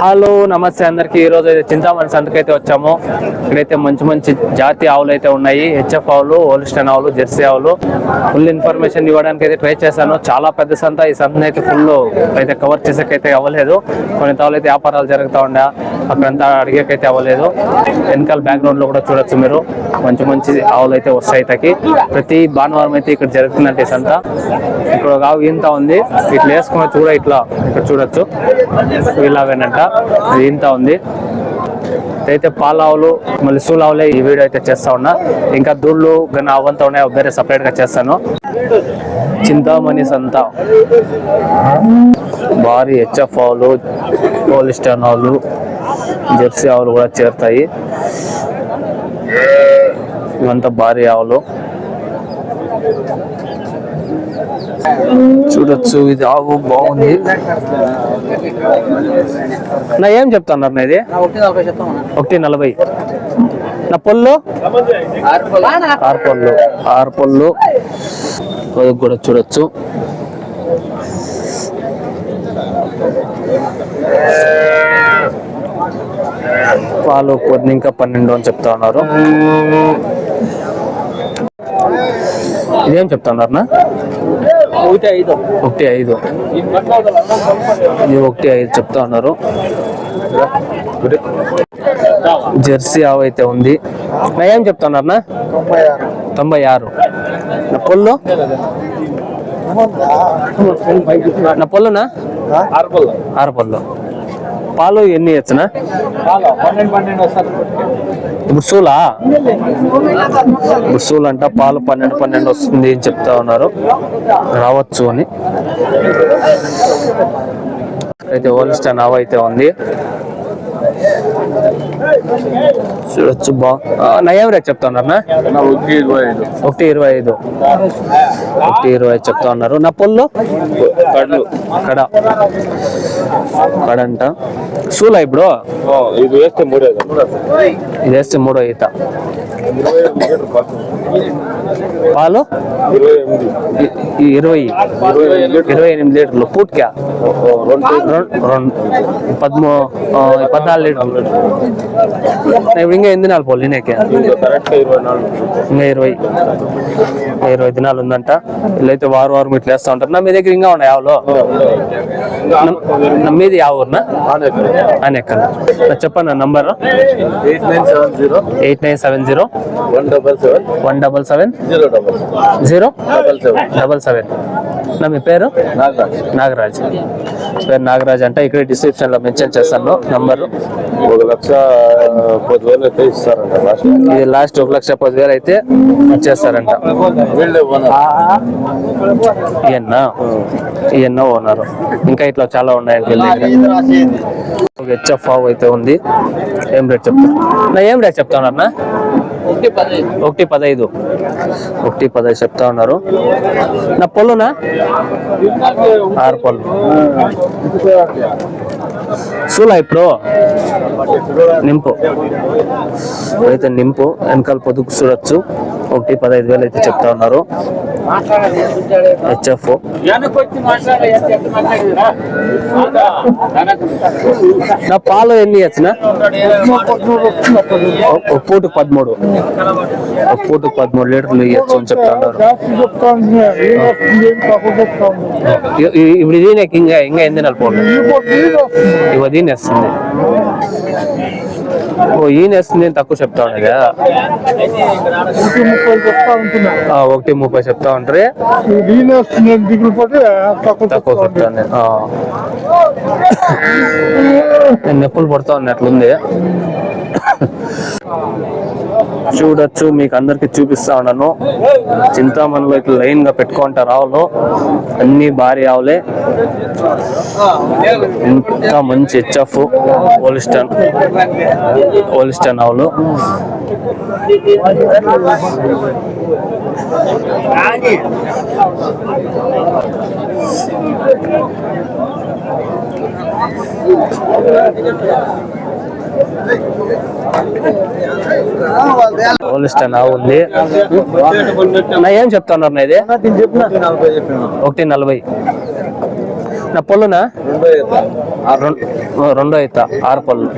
Hello నమస్తే అందరికి. ఈ రోజు అయితే చింతామణి సంతకైతే వచ్చాము. ఇక్కడైతే మంచి మంచి జాతి ఆవులు అయితే ఉన్నాయి. హెచ్ఎఫ్ ఆవులు హోలిస్టన్ ఆవులు జెర్సీ ఆవులు. ఫుల్ ఇన్ఫర్మేషన్ ఇవ్వడానికి అయితే ట్రై చేశాను. చాలా పెద్ద సంత. ఈ సంతను అయితే ఫుల్ అయితే కవర్ చేసేకైతే అవ్వలేదు. కొన్ని తావులు అయితే వ్యాపారాలు జరుగుతూ ఉండే. అక్కడంతా అడిగేకైతే అవ్వలేదు. వెనకాల బ్యాక్గ్రౌండ్లో కూడా చూడొచ్చు మీరు. మంచి మంచి ఆవులు అయితే వస్తాయి తకి ప్రతి భానువారం అయితే ఇక్కడ జరుగుతుందంటే సంత. ఇక్కడ ఒక ఆవు ఇంత ఉంది. ఇట్లా వేసుకుని కూడా ఇట్లా ఇక్కడ చూడొచ్చు. ఇలాగేనంట. ఇంత ఉంది. అయితే పాలావులు మళ్ళీ సూలావులే ఈ వీడియో అయితే చేస్తా ఉన్నా. ఇంకా దూళ్ళు కానీ అవంతా ఉన్నాయి. అవి వేరే సపరేట్గా చేస్తాను. చింతామణి సంతా. భారీ హెచ్ఎఫ్ ఆవులు పోలిస్టన్ ఆవులు జెర్సీ ఆవులు కూడా చేరుతాయి. ఇవంతా భారీ ఆవులు. చూడొచ్చు ఇది ఆవు బాగుంది. నా ఏం చెప్తున్నారు నా ఇది? ఒకటి నలభై నా పొల్లు? ఆరు పళ్ళు ఆరు అది కూడా చూడొచ్చు. పాలు కొన్ని ఇంకా పన్నెండు అని చెప్తా ఉన్నారు. ఇదేం చెప్తా ఉన్నారు ఒకటి ఐదు. ఇది ఒకటి ఐదు చెప్తా ఉన్నారు. జెర్సీ ఆవు అయితే ఉంది. నా ఏం నా? తొంభై ఆరు. నా పొల్లు? నా పొల్లునా? ఆరు పళ్ళు పాలు ఎన్ని ఇచ్చనా ఇప్పుడు సూలా ఇప్పుడు సూలు అంట పాలు పన్నెండు పన్నెండు వస్తుంది అని చెప్తా ఉన్నారు. రావచ్చు అని. అయితే ఓల్స్టన్ ఆవు అయితే ఉంది. చూడొచ్చు బా ఆ, నా ఏం రేట్ చెప్తా ఉన్నారు ఒకటి ఇరవై ఐదు. ఒకటి ఇరవై ఐదు. చెప్తా ఉన్నారు. నా పొల్లు? కడ. కడంట సూలా ఇప్పుడు? ఇది వేస్తే మూడే ఇది వేస్తే మూడో ఈత. పాలు? ఇరవై ఇరవై. ఎనిమిది లీటర్లు. పూట్కా? పదమూ పద్నాలుగు లీటర్లు. ఇప్పుడు ఇంకా ఎన్ని దినాలు పోలు నేకే ఇంకా ఇరవై ఇరవై. దినాలు ఉందంట. వీళ్ళైతే వారం వారం ఇట్లా వేస్తా ఉంటారు. నా మీ దగ్గర ఇంకా ఉన్నాయి ఆవులు? నా మీది యా ఊరునా? ఎక్కడ చెప్పండి number. Eight nine seven zero. Eight nine seven zero. One double seven. One double seven. Zero double zero? Double seven. Double seven. నా మీ పేరు? నాగరాజ్. నాగరాజ్. పేరు నాగరాజ్ అంటే. ఇక్కడ డిస్క్రిప్షన్లో మెన్షన్ చేస్తాను. నంబర్. ఒక లక్ష పదివేలు అయితే ఇస్తారంట. లాస్ట్ ఇది లాస్ట్ ఒక లక్ష పదివేలు అయితే చేస్తారంట. వీళ్ళే ఎన్నో ఓనర్ ఇంకా ఇట్లా చాలా ఉన్నాయండి వీళ్ళ హెచ్ఎఫ్ ఆవు అయితే ఉంది. ఏం రేట్ చెప్తా? నా ఏం రేట్ చెప్తా ఉన్నారు ఒకటి పదహైదు ఒకటి పదహైదు చెప్తా ఉన్నారు. నా పొల్లునా? ఆరు పళ్ళు సూలా ఇప్పుడు నింపు. అయితే నింపు. వెనకాల పొదుపు చూడొచ్చు. ఒకటి పదహైదు వేలు అయితే చెప్తా ఉన్నారు. హెచ్ఎఫ్. నా పాలు ఎన్ని ఇచ్చిన ఒక పూటకు పదమూడు. ఒక పదమూడు లీటర్లు ఇవ్వచ్చు అని చెప్తా ఉన్నారు. ఇ- ఇ- ఇప్పుడు ఇది నాకు ఇంకా ఇంకా ఎన్ని నెలలు ఇవి అది నేస్తుంది ఓ ఈ నేస్తుంది అని తక్కువ చెప్తా ఉన్నాయి కదా? ఒకటి ముప్పై చెప్తా ఉంటారు తక్కువ చెప్తాను. నేను నొప్పులు పడుతా ఉన్నట్లుంది చూడొచ్చు మీకు అందరికి చూపిస్తా ఉన్నాను. చింతామణిలో ఇట్లా లైన్గా పెట్టుకుంటారు ఆవులు అన్ని భారీ ఆవులే. ఇంకా మంచి హెచ్ఎఫ్ ఓలిస్టన్ ఓలిస్టన్ ఆవులు. పోలిస్టన్ ఆవు ఉంది. నా ఏం చెప్తున్నారు నా ఇది? ఒకటి నలభై. నా పొల్లునా? రెండో ఈత ఆరు పళ్ళు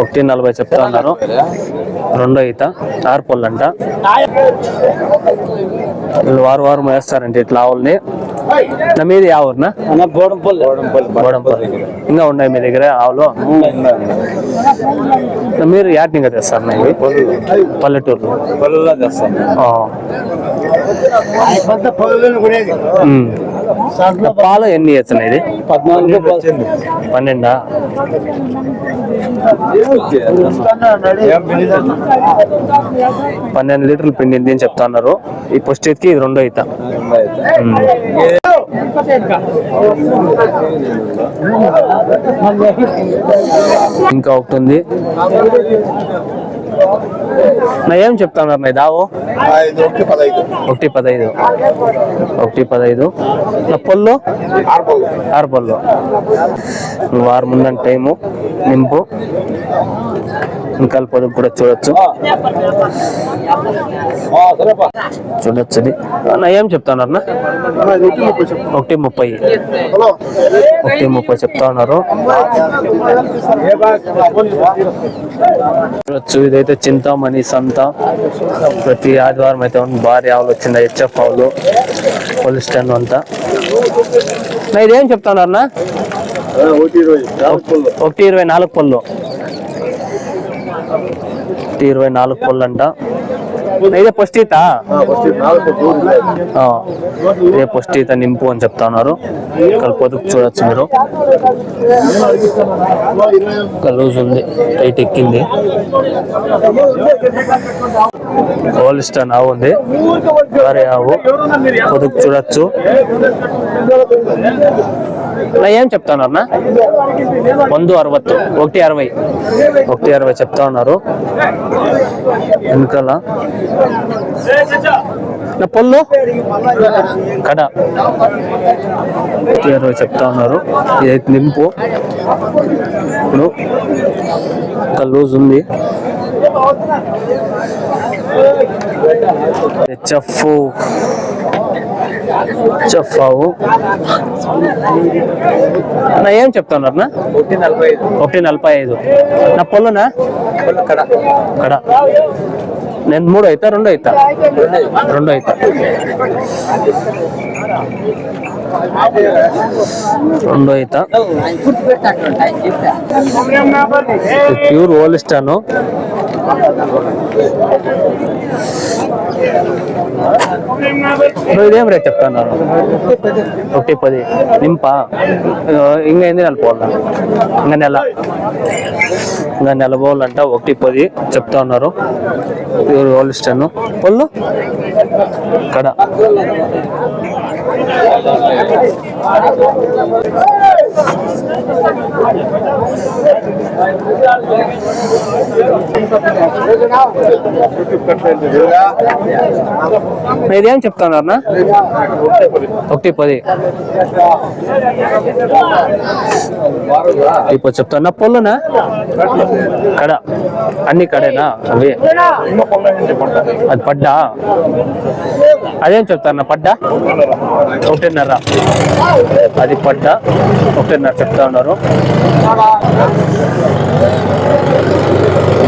ఒకటి నలభై చెప్తా ఉన్నారు రెండో ఈత ఆరు పళ్ళు అంట వీళ్ళు వారు వారం ఇట్లా ఆవుల్ని. నా మీది ఆ ఊరునా గోడంపల్లి గోడంపల్లి. గోడంపల్లి. ఇంకా ఉన్నాయి మీ దగ్గర ఆవులు? మీరు యాటింగ్ తెస్తారు నా ఇవి పల్లెటూరు. పాలు ఎన్ని ఇస్తున్నాయి ఇది? పద్నాలుగు పన్నెండా? పన్నెండు లీటర్లు పిండింది అని చెప్తా ఉన్నారు ఈ పొస్టికి ఇది రెండో ఉమ్. ఇంకా ఒకటి ఉంది. నా ఏం చెప్తా ఉన్నారు నా దావు ఒకటి పదహైదు ఒకటి పదహైదు నా పొల్లు? ఆరు పళ్ళు ఆరు పళ్ళు వారం ఉందని టైము నింపు. ఇంకా పొదుపు కూడా చూడొచ్చు. చూడొచ్చు ఇది ఏం చెప్తా ఉన్నారు ఒకటి ముప్పై. ఒకటి ముప్పై చెప్తా ఉన్నారు. చూడొచ్చు ఇదైతే చింతామణి సంత. ప్రతి ఆదివారం అయితే. భారీ ఆవులు వచ్చింది హెచ్ఎఫ్ ఆవులు పోలీస్ స్టాండ్ అంతా. నా ఇదేం చెప్తా ఉన్నారు ఒకటి ఇరవై నాలుగు పళ్ళు. ఇరవై నాలుగు పళ్ళు అంట ఇదే పుష్టిత ఫస్ట్ పళ్ళు ఇదే పుష్టిత నింపు అని చెప్తా ఉన్నారు ఇక్కడ పొదుపు చూడొచ్చు మీరు. లూజ్ ఉంది టైట్ ఎక్కింది. హోలిస్టన్ ఆవు ఉంది. ఆవు పొదుపు చూడొచ్చు. అన్న ఏం చెప్తా అన్న. ಒಂದು అరవత్తు ఒకటి అరవై. ఒకటి అరవై చెప్తా ఉన్నారు. వెనకాల. నా పొల్లు. కడ. అరవై చెప్తా ఉన్నారు. ఇదైతే నింపు. ఇప్పుడు లూజ్ ఉంది. హెచ్ఎఫ్. ఆవు నా ఏం చెప్తా ఉన్నారు నా ఒకటి నలభై ఐదు. ఒకటి నలభై ఐదు. నా పొల్లునా? కడ. కడ. నేను మూడు అవుతా రెండు అవుతా రెండు అవుతా రెండు అవుతా ప్యూర్ ఓలిస్టాను ఇదేం రేట్ చెప్తున్నారు? ఒకటి పది. నింప? ఇంకా ఎన్ని నెల పోవాలా? ఇంకా నెల. ఇంకా నెల పోవాలంట ఒకటి పది చెప్తా ఉన్నారు. వాళ్ళు ఓలిస్టాను పళ్ళు కడ. ఇదేం చెప్తున్నారు నా ఒకటి పది. ఇప్పుడు చెప్తున్నా పొల్లునా? కడ. అన్ని కడేనా? అవి. అది పడ్డా? అదేం చెప్తారన్న పడ్డా? ఒకటిన్నర. అది పడ్డా? ఒకటిన్నర చెప్తా ఉన్నారు.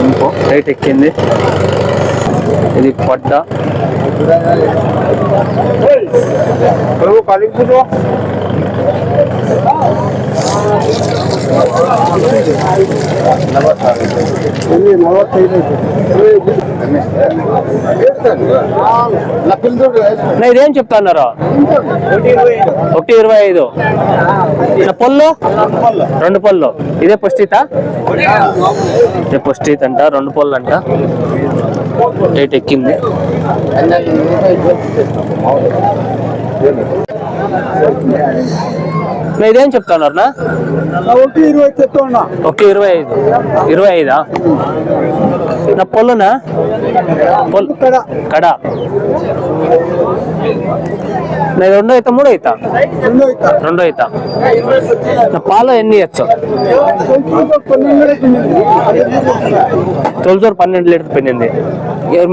ఇంకో రేట్ ఎక్కింది. ఇది పడ్డా. నా ఇదేం చెప్తా అన్నారు ఒకటి ఇరవై ఐదు. పళ్ళు రెండు పళ్ళు ఇదే పుష్టిత? ఇదే పుష్టిత అంట రెండు పళ్ళు అంట రేట్ ఎక్కింది. ఇదేం చెప్తా ఉన్నారు నా ఒకటి ఇరవై ఒకటి ఇరవై ఐదు. ఇరవై ఐదా? నా పొల్లునా? పొల్లు కడ. కడ. నా రెండో అవుతా మూడో అవుతా రెండో అవుతా నా పాలు ఎన్ని ఇవ్వచ్చు? తొలిచూరు పన్నెండు లీటర్ ఎవరు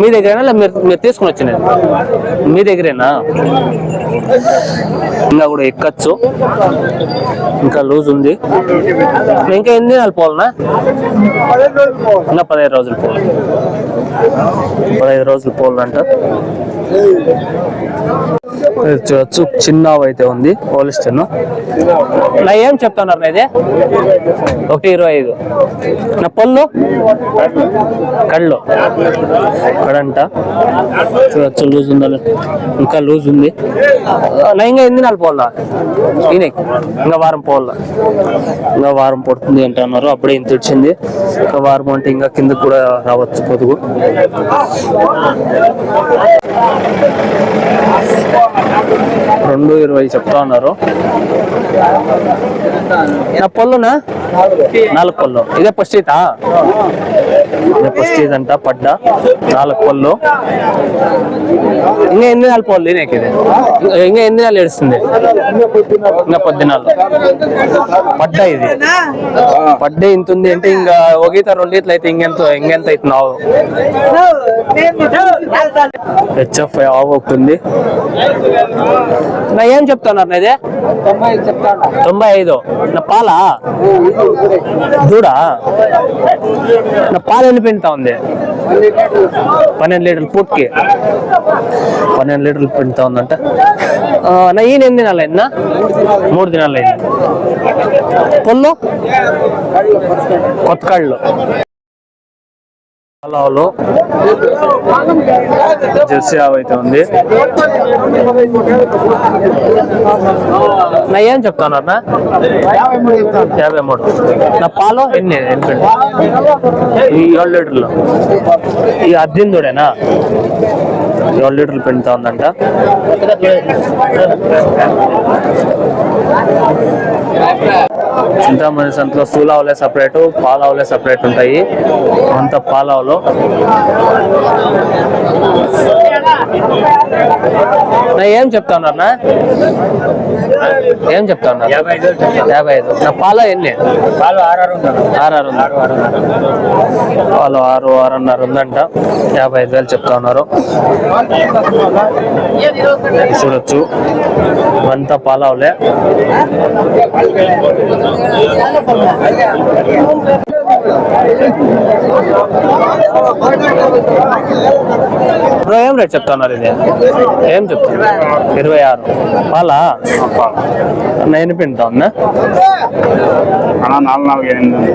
మీ దగ్గరేనా లేదా మీరు మీరు తీసుకుని వచ్చిన మీ దగ్గరేనా? ఇంకా కూడా ఎక్కచ్చు. ఇంకా లూజ్ ఉంది. ఇంకా ఎన్ని దినాలు పోవాలనా ఇంకా పదహైదు రోజులు పోవాలి. పదహైదు రోజులు పోవాలంట. చూడొచ్చు చిన్న అయితే ఉంది పోలిస్టన్ నా ఏం చెప్తున్నారు నా ఇది? ఒకటి ఇరవై ఐదు. నా పళ్ళు? కళ్ళు. కడంట. చూడొచ్చు లూజ్ ఉందా ఇంకా లూజ్ ఉంది. నా ఇంకా ఎన్ని నెలలు పోవాలా ఈయన ఇంకా వారం పోలా. ఇంకా వారం పడుతుంది అంటున్నారు అప్పుడే ఇంత వచ్చింది ఇంకా వారం అంటే ఇంకా కింద కూడా రావచ్చు పొదుగు. రెండు ఇరవై చెప్తా ఉన్నారు. నా పళ్ళునా నాలుగు. పళ్ళు ఇదే ఫస్ట్ ఇదే స్టేజ్ ఈత అంట పడ్డ నాలుగు పళ్ళు. ఇంకా ఎన్ని నెలలు పళ్ళు నీకు ఇది ఇంకా ఎన్ని నెలలు ఏడుస్తుంది. ఇంకా పొద్దునాలు పడ్డ ఇది. పడ్డ ఇంత ఉంది అంటే ఇంకా ఒకేత ఈత అయితే ఇంకెంత ఇంకెంత అవుతున్నావు హెచ్ఎఫ్ ఆవు ఒకటి ఉంది. నా ఏం చెప్తున్నారు నా ఇదే? తొంభై ఐదు. నా పాలా? దూడా? నా పాల ఎన్ని పిండుతా ఉంది. పన్నెండు లీటర్లు పూట్కి పన్నెండు లీటర్లు పిండుతా ఉందంట. ఆ, నా ఈయన ఎన్ని దినాలు అయిందా మూడు దినాలు అయింది. పొల్లు? కొత్త కాళ్ళు. పొలాలు జెర్సీ ఆవు అయితే ఉంది. నా ఏం చెప్తున్నారు నా యాభై మూడు. నా పాలు ఎన్ని? ఎన్ని ఈ ఏడు లీటర్లు. ఈ అద్దెందుడేనా ఏడు లీటర్లు పెంచుతా ఉందంట. చింతామణి సంతలో స్థూలావులే సపరేట్ పాలావులే సపరేట్ ఉంటాయి. అంత పాలావులో. నా ఏం చెప్తా ఉన్నారు ఏం చెప్తా ఉన్నారు యాభై ఐదు నా పాల ఎన్ని? పాలు ఆర్ఆర్ ఉన్నారు. ఆరు ఆరు ఆరున్నర ఉందంట. యాభై ఐదు వేలు చెప్తా ఉన్నారు. చూడొచ్చు. అంతా పాలావులే బ్రో ఏం రేట్ చెప్తా ఉన్నారు ఇది? ఏం చెప్తున్నారు ఇరవై ఆరు. పాలా? నేను పిండుతా ఉన్నా నాలుగు నాలుగు ఎనిమిది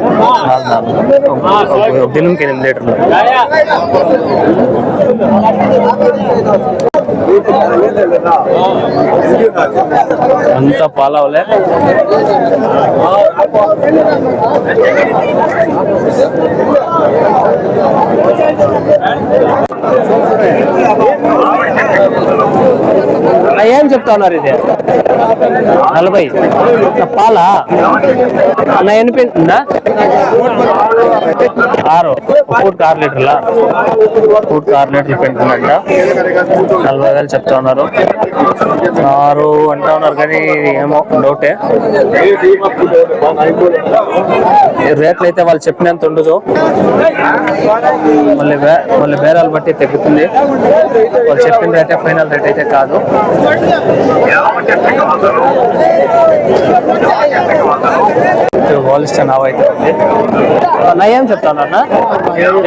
నాలుగు దినంకి ఎనిమిది లీటర్లు. అంతా పాలవలే ఏం చెప్తా ఉన్నారు ఇది. నలభై. పాలా అన్న ఎన్ని ఆరు. ఫుడ్ ఆరు లీటర్ల? ఫుడ్ ఆరు లీటర్లు పెంటుందంట. నలభై వేలు చెప్తా ఉన్నారు. ఆరు అంటా ఉన్నారు కానీ ఏమో డౌటే. రేట్లు అయితే వాళ్ళు చెప్పినంత ఉండదు. మళ్ళీ మళ్ళీ బేరాలు బట్టి తగ్గుతుంది. వాళ్ళు చెప్పిన రేటే ఫైనల్ రేట్ అయితే కాదు. వాలిస్టన్ ఆవు అయితే ఉంది నా ఏం చెప్తాను అన్న?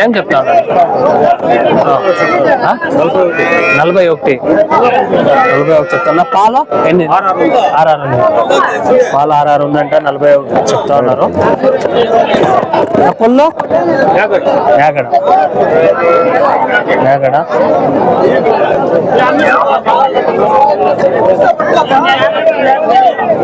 ఏం చెప్తాను? నలభై ఒకటి. నలభై ఒకటి చెప్తాను? పాల? ఎన్ని? ఆర్ఆర్ ఉంది పాల ఆర్ఆర్ ఉందంట నలభై ఒకటి చెప్తా ఉన్నారు. నా యాగడ. యాగడ. యాగడ.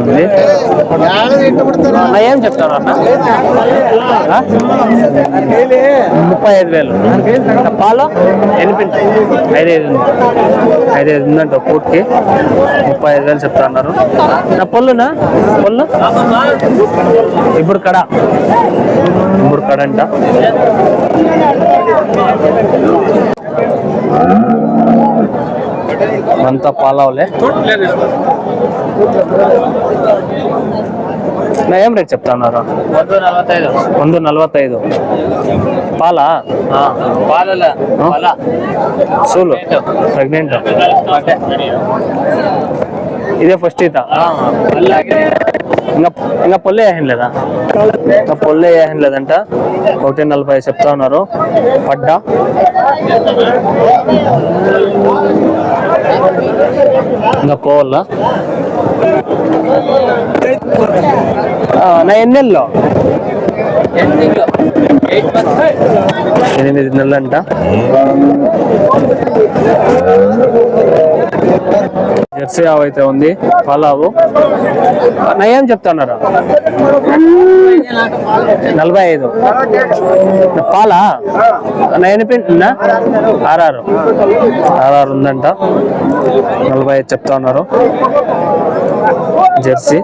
ఉంది అన్న ఏం చెప్తాను అన్న ముప్పై ఐదు వేలు. పాలు ఎన్ని ఐదైదు ఉంది ఐదైదు ఉందంట పూర్తి ముప్పై ఐదు వేలు చెప్తా అన్నారు నా పొల్లునా పొల్లు ఇప్పుడు కడ ఇప్పుడు కడ అంట అంతా పాలవలే నా ఏం రేట్ చెప్తున్నారు ಒಂದು ನಲವತ್ತೈದು ಒಂದು ನಲವತ್ತೈದು ಪಾಲ ಪಾಲಲ್ಲ ಪಾಲ ಸೂಲು ಪ್ರೆಗ್ನೆಂಟ್ ಮತ್ತೆ ఇదే ఫస్ట్ ఈత ಅಲ್ಲಾಗಿದೆ ఇంకా ఇంకా పొల్లే ఏం లేదా ఇంకా పొల్లే ఏం లేదంట ఒకటి నలభై చెప్తా ఉన్నారు పడ్డా ఇంకా పోవాలా? నా ఎన్నెల్లో? ఎనిమిది నెలలంట. జెర్సీ ఆవు అయితే ఉంది పాలావు నా ఏం నలభై ఐదు. పాలా? నా ఎన్ని పిండినా ఆర్ఆర్. ఆర్ఆర్ ఉందంట. నలభై ఐదు చెప్తా ఉన్నారు జెర్సీ.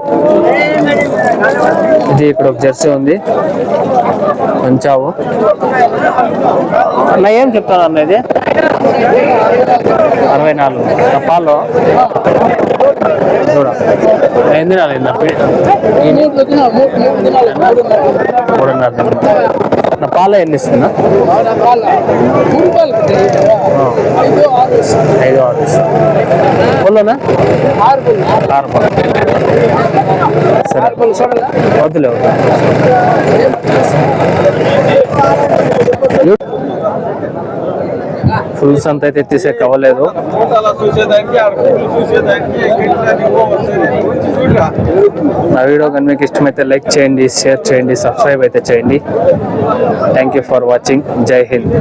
ఇది ఇక్కడ ఒక జెర్సీ ఉంది. మంచావు అన్న ఏం చెప్తాను అన్న ఇది అరవై నాలుగు నా పాలు చూడ ఎన్ని నాలుగు? మూడున్నర. నా పాలు ఎన్ని ఇస్తుందా ఐదు ఆరు పొల్లోనా ఆరు పళ్ళు. సరే వద్దులే ఫుల్ సంత అయితే తీసే కవ్వలేదు నా వీడియో కానీ మీకు ఇష్టమైతే లైక్ చేయండి షేర్ చేయండి సబ్స్క్రైబ్ అయితే చేయండి. థ్యాంక్ యూ ఫర్ వాచింగ్ జై హింద్